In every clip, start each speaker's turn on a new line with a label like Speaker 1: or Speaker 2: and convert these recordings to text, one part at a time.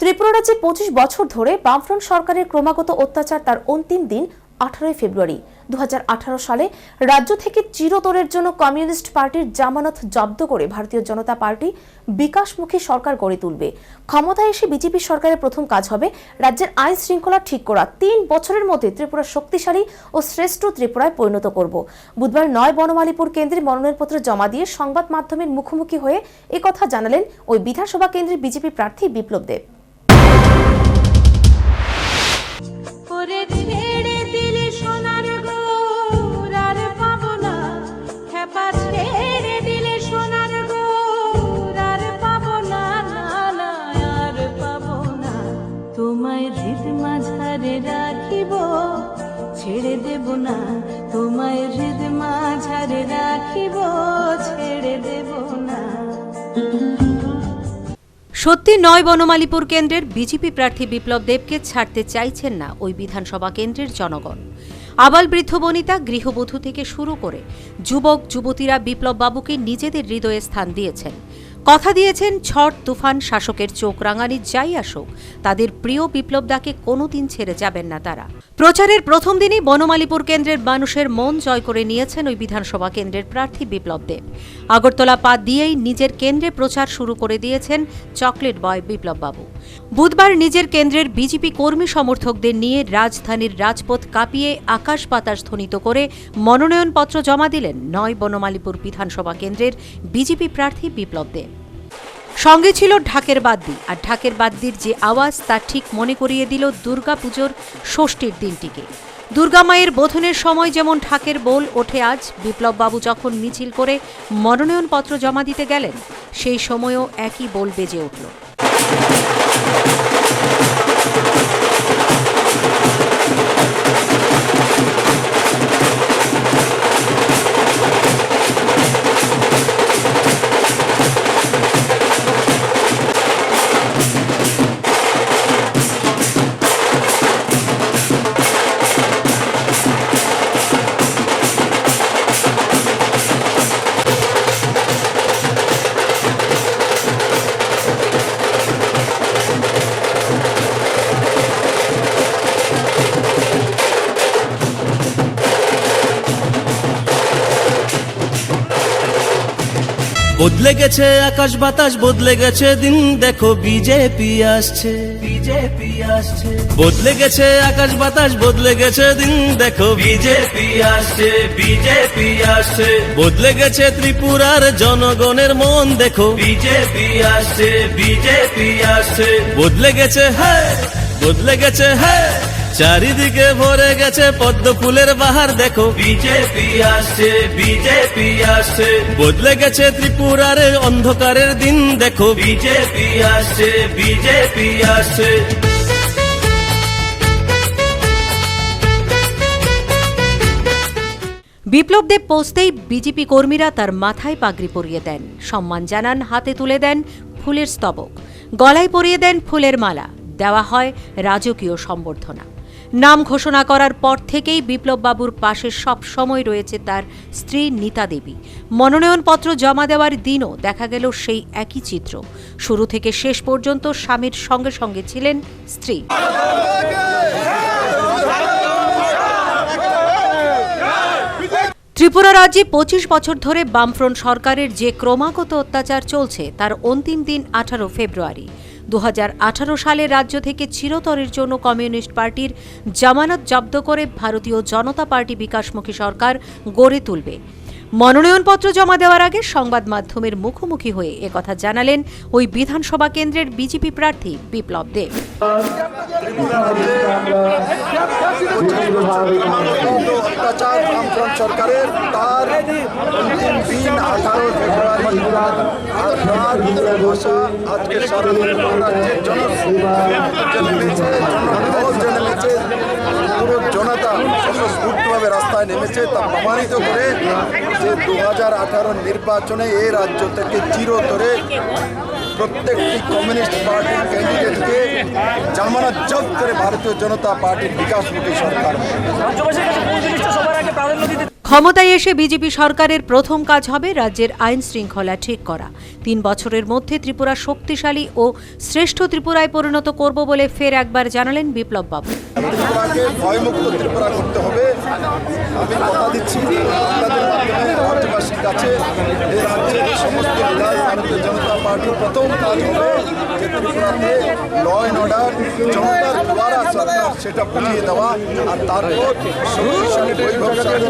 Speaker 1: ত্রিপুরা রাজ্যে পঁচিশ বছর ধরে বামফ্রন্ট সরকারের ক্রমাগত অত্যাচার তার অন্তিম দিন, আঠারোই ফেব্রুয়ারি। দু হাজার আঠারো সালে রাজ্য থেকে চিরতরের জন্য কমিউনিস্ট পার্টির জামানত জব্দ করে ভারতীয় জনতা পার্টি বিকাশমুখী সরকার গড়ে তুলবে। ক্ষমতায় এসে বিজেপি সরকারের প্রথম কাজ হবে রাজ্যের আইন শৃঙ্খলা ঠিক করা। তিন বছরের মধ্যে ত্রিপুরা শক্তিশালী ও শ্রেষ্ঠ ত্রিপুরায় পরিণত করব। বুধবার নয় বনমালীপুর কেন্দ্রে মনোনয়নপত্র জমা দিয়ে সংবাদ মাধ্যমের মুখোমুখি হয়ে একথা জানালেন ওই বিধানসভা কেন্দ্রের বিজেপি প্রার্থী বিপ্লব দেব।
Speaker 2: রাখিব, ছেড়ে দেব না, তোমায় হৃদ মাঝারে রাখিব, ছেড়ে দেব না।
Speaker 3: সত্যি নয় বনমালীপুর কেন্দ্রের বিজেপি প্রার্থী বিপ্লব দেবকে ছাড়তে চাইছেন না ওই বিধানসভা কেন্দ্রের জনগণ। আবাল বৃদ্ধ বনিতা গৃহবধূ থেকে শুরু করে যুবক, যুবতীরা বিপ্লব বাবুকে নিজেদের হৃদয়ে স্থান দিয়েছেন। কথা দিয়েছেন ঝড় তুফান শাসকের চোখ রাঙানি যাই আসুক, তাদের প্রিয় বিপ্লবদাকে কোনোদিন ছেড়ে যাবেন না তারা। প্রচারের প্রথম দিনই বনমালীপুর কেন্দ্রের মানুষের মন জয় করে নিয়েছেন ওই বিধানসভা কেন্দ্রের প্রার্থী বিপ্লব দেব। আগরতলা পা দিয়েই নিজের কেন্দ্রে প্রচার শুরু করে দিয়েছেন চকলেট বয় বিপ্লব বাবু বুধবার নিজের কেন্দ্রের বিজেপি কর্মী সমর্থকদের নিয়ে রাজধানীর রাজপথ কাঁপিয়ে আকাশ বাতাস ধ্বনিত করে মনোনয়নপত্র জমা দিলেন নয় বনমালীপুর বিধানসভা কেন্দ্রের বিজেপি প্রার্থী বিপ্লব দেব। সঙ্গে ছিল ঢাকের বাদ্যি, আর ঢাকের বাদ্যির যে আওয়াজ তা ঠিক মনে করিয়ে দিল দুর্গাপুজোর ষষ্ঠীর দিনটিকে। দুর্গা মায়ের বোধনের সময় যেমন ঢাকের বোল ওঠে আজ, বিপ্লববাবু যখন মিছিল করে মনোনয়নপত্র জমা দিতে গেলেন, সেই সময়ও একই বোল বেজে উঠল।
Speaker 4: বদলে গেছে আকাশ বাতাস বদলে গেছে দিন। দেখো বিজেপি আসছে। বিজেপি আসছে। বদলে গেছে আকাশ বাতাস বদলে গেছে দিন। দেখো বিজেপি আসছে বিজেপি আসছে। বদলে গেছে ত্রিপুরার জনগণের মন। দেখো বিজেপি আসছে বিজেপি আসছে। বদলে গেছে হ্যাঁ। বদলে গেছে হ্যাঁ। চারিদিকে ভরে গেছে পদ্ম ফুলের বাহার দেখো। বিজেপি আসছে বিজেপি আসছে। বদলে গেছে ত্রিপুরার অন্ধকারের দিন দেখো। বিজেপি আসছে বিজেপি আসছে।
Speaker 3: বিপ্লব দেব পৌঁছতেই বিজেপি কর্মীরা তার মাথায় পাগড়ি পরিয়ে দেন। সম্মান জানান হাতে তুলে দেন ফুলের স্তবক। গলায় পরিয়ে দেন ফুলের মালা। দেওয়া হয় রাজকীয় সম্বর্ধনা। নাম ঘোষণা করার পর থেকেই বিপ্লব বাবুর পাশে সব সময় রয়েছে তার স্ত্রী নিতা দেবী। মনোনয়নপত্র জমা দেওয়ার দিনও দেখা গেল সেই একই চিত্র। শুরু থেকে শেষ পর্যন্ত স্বামীর সঙ্গে সঙ্গে ছিলেন স্ত্রী। ত্রিপুরা রাজ্যে পঁচিশ বছর ধরে বামফ্রন্ট সরকারের যে ক্রমাগত অত্যাচার চলছে, তার অন্তিম দিন আঠারো ফেব্রুয়ারি। দু হাজার আঠারো সালে রাজ্য থেকে চিরতরের জন্য কমিউনিস্ট পার্টির জামানত জব্দ করে ভারতীয় জনতা পার্টি বিকাশমুখী সরকার গড়ে তুলবে। মনোনয়নপত্র জমা দেওয়ার আগে সংবাদ মাধ্যমের মুখোমুখি হয়ে একথা জানালেন ওই বিধানসভা কেন্দ্রের বিজেপি প্রার্থী বিপ্লব দেব।
Speaker 5: সরকারের তার অন্তিম দিন আঠারো ফেব্রুয়ারি আপনার ভাষা আজকে সারা রাজ্যের জন যে নেমেছে জনগণ যে নেমেছে পুরো জনতা স্বতঃস্ফূর্তভাবে রাস্তায় নেমেছে তা প্রমাণিত করে যে দু নির্বাচনে এই রাজ্য থেকে চিরতরে প্রত্যেকটি কমিউনিস্ট পার্টির ক্যান্ডিডেটকে জামানত জব্দ করে ভারতীয় জনতা পার্টির বিকাশমুখী সরকার।
Speaker 3: ক্ষমতায় এসে বিজেপি সরকারের প্রথম কাজ হবে রাজ্যের আইন শৃঙ্খলা ঠিক করা। তিন বছরের মধ্যে ত্রিপুরা শক্তিশালী ও শ্রেষ্ঠ ত্রিপুরায় পরিণত করব বলে ফের একবার জানালেন বিপ্লব বাবু।
Speaker 5: কাছে রাজ্যের সমস্ত জনতা পার্টির প্রথম কাজ হবে ল অ্যান্ড অর্ডার জনতার দ্বারা সরকার সেটা বুঝিয়ে দেওয়া আর তারপর শক্তিশালী বৈভবশালী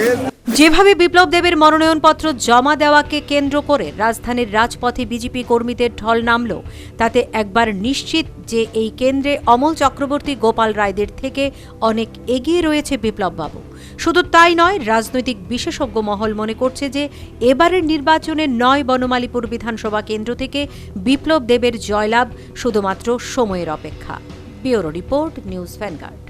Speaker 5: এর
Speaker 3: যেভাবে বিপ্লব দেবের মনোনয়নপত্র জমা দেওয়াকে কেন্দ্র করে রাজধানীর রাজপথে বিজেপি কর্মীদের ঢল নামল, তাতে একবার নিশ্চিত যে এই কেন্দ্রে অমল চক্রবর্তী, গোপাল রায়দের থেকে অনেক এগিয়ে রয়েছে বিপ্লববাবু। শুধু তাই নয়, রাজনৈতিক বিশেষজ্ঞ মহল মনে করছে যে এবারের নির্বাচনে নয় বনমালীপুর বিধানসভা কেন্দ্র থেকে বিপ্লব দেবের জয়লাভ শুধুমাত্র সময়ের অপেক্ষা। Bureau report, news vanguard